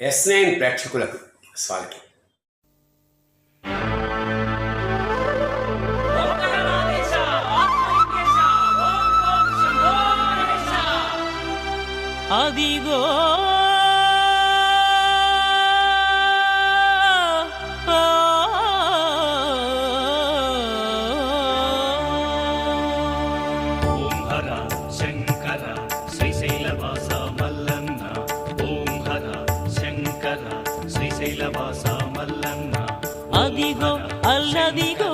Yes nine ప్రేక్షకులకు స్వాగతం అదిగో శ్రీశైలవాస మల్లన్న అదిగో అల్లదిగో.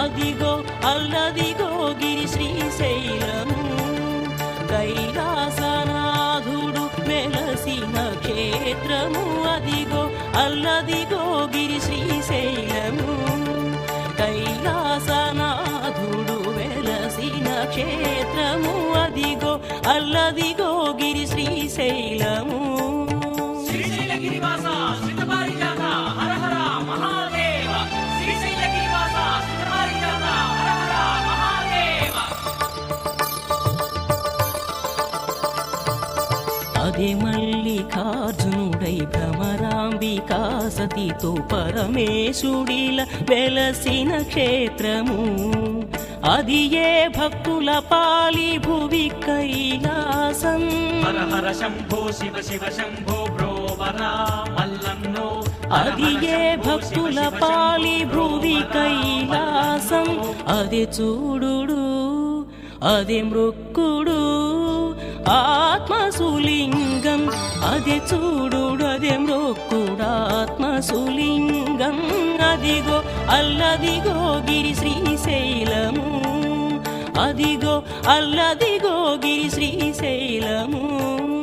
అదిగో అల్లదిగో గిరి శ్రీశైలము కైలాసనాథుడు వెలసిన క్షేత్రము. అదిగో అల్లదిగో గిరి శ్రీశైలము. అల్లదిగో గిరి శ్రీశైలము. అదే మల్లికార్జునుడై భ్రమరాంబికా సతితో పరమేశుడిల వెలసిన క్షేత్రము. అది ఏ భక్తుల పాలి భువి కైలాసం హర హర శంభో శివ శివ శంభో బ్రోవరా మల్లన్నో. అది ఏ భక్తుల పాలి భువి కైలాసం అది చూడుడు అది మృక్కుడు ఆత్మసులింగం. అది చూడుడు అదే మృక్కుడు ఆత్మసులింగం. అదిగో అల్లదిగో గిరి శ్రీశైలము. అదిగో అల్లదిగో గిరి శ్రీశైలము.